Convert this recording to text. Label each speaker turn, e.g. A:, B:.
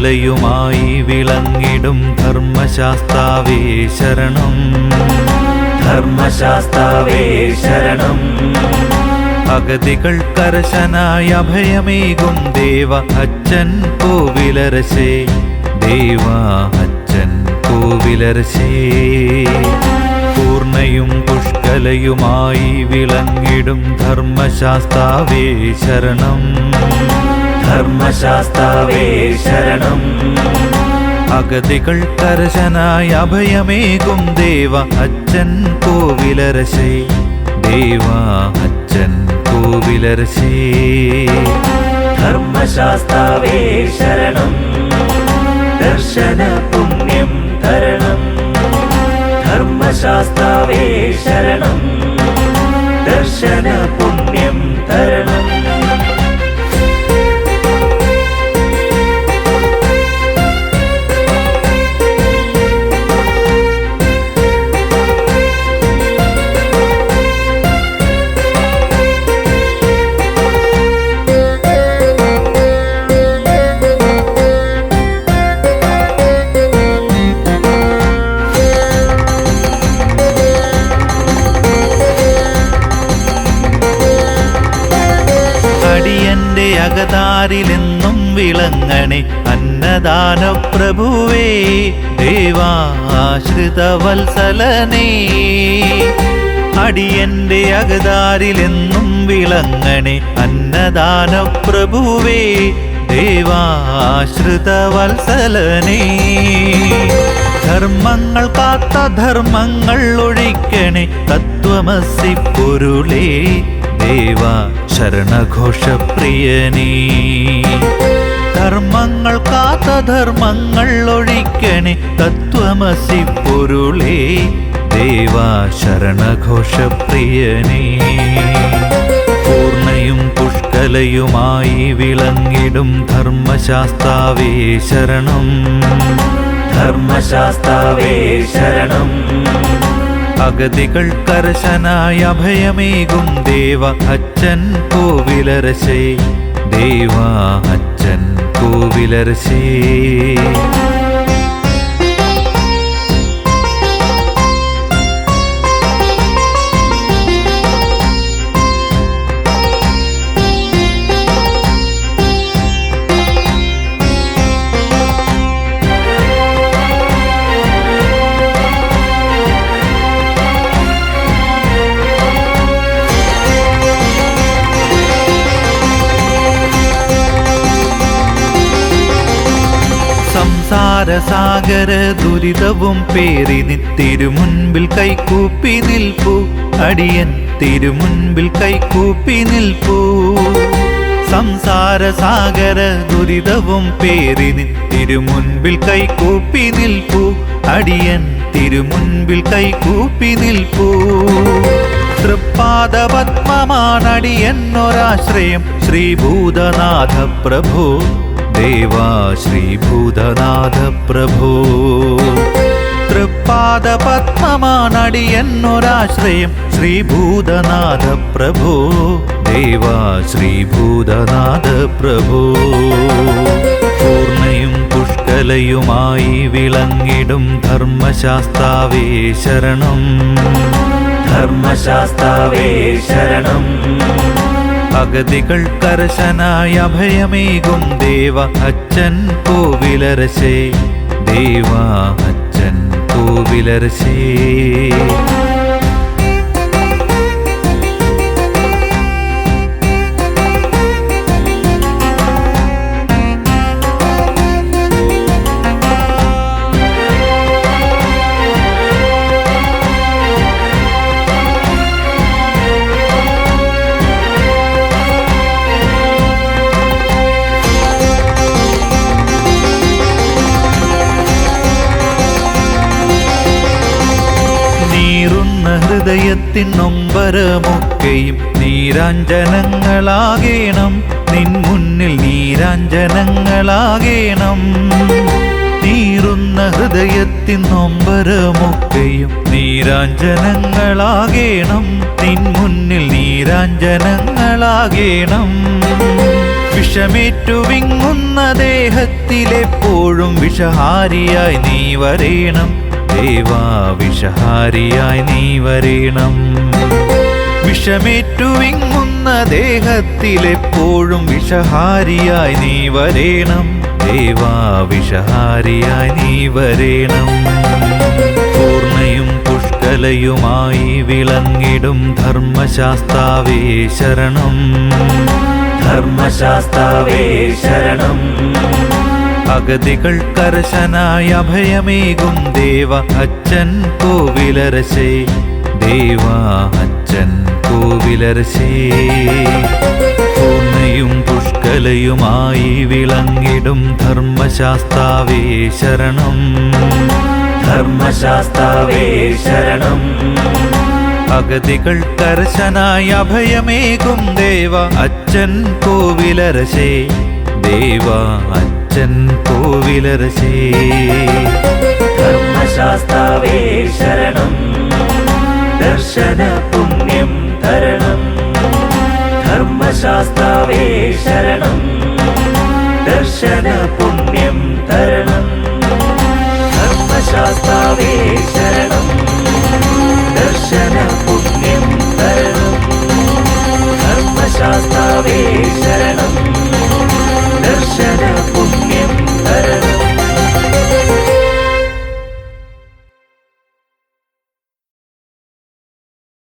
A: പുഷ്കലയുമായി വിളങ്ങിടും ധർമ്മശാസ്താവേ ശരണം. ധർമ്മശാസ്താവേ ശരണം. അഗതികൾ കർശനായ അഭയമേകും ദേവ അച്ഛൻ കോവിലരശേ ദേവ അച്ഛൻ കോവിലരശേ പൂർണയും പുഷ്കലയുമായി വിളങ്ങിടും ധർമ്മശാസ്താവേ ശരണം. ധർമ്മശാസ്താവേ ശരണം. അഗതികൾ കർശനായ അഭയമേകും ദേവ അച്ഛൻ കോവിലരശേ ദേവ അച്ഛൻ കോവിലരശേ
B: ധർമ്മശാസ്താവേ ശരണം. ദർശന പുണ്യം തരണം. ധർമ്മശാസ്താവേ ശരണം. ദർശന പുണ്യം തരണം.
A: അടിയന്റെ അകതാരിലെന്നും വിളങ്ങണേ. അന്നദാന പ്രഭുവേ ദേവാശ്രിത വത്സലനേ അടിയന്റെ അകതാരിലെന്നും വിളങ്ങണേ. അന്നദാന പ്രഭുവേ ദേവാശ്രിത വത്സലനേ ധർമ്മങ്ങൾ കാത്ത ധർമ്മങ്ങൾ ഒഴിക്കണേ. തത്വമസി പൊരുളേ. ദേവ ശരണഘോഷപ്രിയനീ. ധർമ്മങ്ങൾ കാത്ത ധർമ്മങ്ങൾ ഒഴിക്കണേ തത്വമസി പൊരുളേ ദേവ ശരണഘോഷപ്രിയനീ. പൂർണയും പുഷ്കലയുമായി വിളങ്ങിടും ധർമ്മശാസ്താവേ ശരണം.
B: ധർമ്മശാസ്താവേ ശരണം.
A: അഗതികൾ കർശനായ അഭയമേകും ദേവ അച്ഛൻ കോവിലരശേ. ദേവ അച്ഛൻ കോവിലരശേ. സംസാരസാഗര ദുരിതവും പേറി നിത്തിരുമുൻപിൽ കൈക്കൂപ്പി നിൽപ്പു. അടിയൻ തിരുമുൻപിൽ കൈക്കൂപ്പി നിൽപ്പു. സംസാരസാഗര ദുരിതവും പേറി നിത്തിരുമുൻപിൽ കൈക്കൂപ്പി നിൽപ്പു. അടിയൻ തിരുമുൻപിൽ കൈകൂപ്പി നിൽപ്പു. തൃപ്പാദ പത്മമാനടിയെന്നൊരാശ്രയം ശ്രീഭൂതനാഥ പ്രഭോ ദേവാ ശ്രീഭൂതനാഥ പ്രഭോ തൃപ്പാദ പത്മമാനടിയെന്നൊരാശ്രയം ശ്രീഭൂതനാഥ പ്രഭോ ദേവാ ശ്രീഭൂതനാഥ പ്രഭോ പൂർണയും പുഷ്കലയുമായി വിളങ്ങിടും ധർമ്മശാസ്താവേ ശരണം.
B: ധർമ്മശാസ്താവേ ശരണം.
A: അഗതികൾ കർശനായ അഭയമേകും ദേവ അച്ഛൻ കോവിലരശേ ദേവ അച്ഛൻ കോവിലരശേ ഹൃദയത്തിൻ നൊമ്പരമൊക്കെയും നീരാഞ്ജനങ്ങളാകേണം. നിൻ മുന്നിൽ നീരാഞ്ജനങ്ങളാകേണം. നീറുന്ന ഹൃദയത്തിൻ നൊമ്പരമൊക്കെയും നീരാഞ്ജനങ്ങളാകേണം. നിൻ മുന്നിൽ നീരാഞ്ജനങ്ങളാകേണം. വിഷമേറ്റുവിങ്ങുന്ന ദേഹത്തിലെപ്പോഴും വിഷഹാരിയായി നീ വരേണം. ദേവാ വിഷഹാരിയായി നീ വരീണം. വിഷമേറ്റു വിങ്ങുന്ന ദേഹത്തിലെപ്പോഴും വിഷഹാരിയായി നീ വരേണം. ദേവാ വിഷഹാരിയായി നീ വരേണം. പൂർണയും പുഷ്കലയുമായി വിളങ്ങിടും ധർമ്മശാസ്താവേ ശരണം.
B: ധർമ്മശാസ്താവേ ശരണം.
A: അഗതികൾ കർശനായ അഭയമേകും ദേവ അച്ഛൻ കോവിലരശേ ദേവ അച്ഛൻ കോവിലരശേ പൂർണയും പുഷ്കലയുമായി വിളങ്ങിടും ധർമ്മശാസ്താവേ ശരണം.
B: ധർമ്മശാസ്താവേ ശരണം.
A: അഗതികൾ കർശനായ അഭയമേകും ദേവ അച്ഛൻ കോവിലരശേ ദേവ അച്ഛൻ കോവിലരശേ
B: ധർമ്മശാസ്താവേ ശരണം ദർശന പുണ്യം തരണം. ധർമ്മശാസ്താവേ ശരണം ദർശന പുണ്യം തരണം. ധർമ്മശാസ്താവേ ശരണം ദർശന പുണ്യം തരണം. ധർമ്മശാസ്താവേ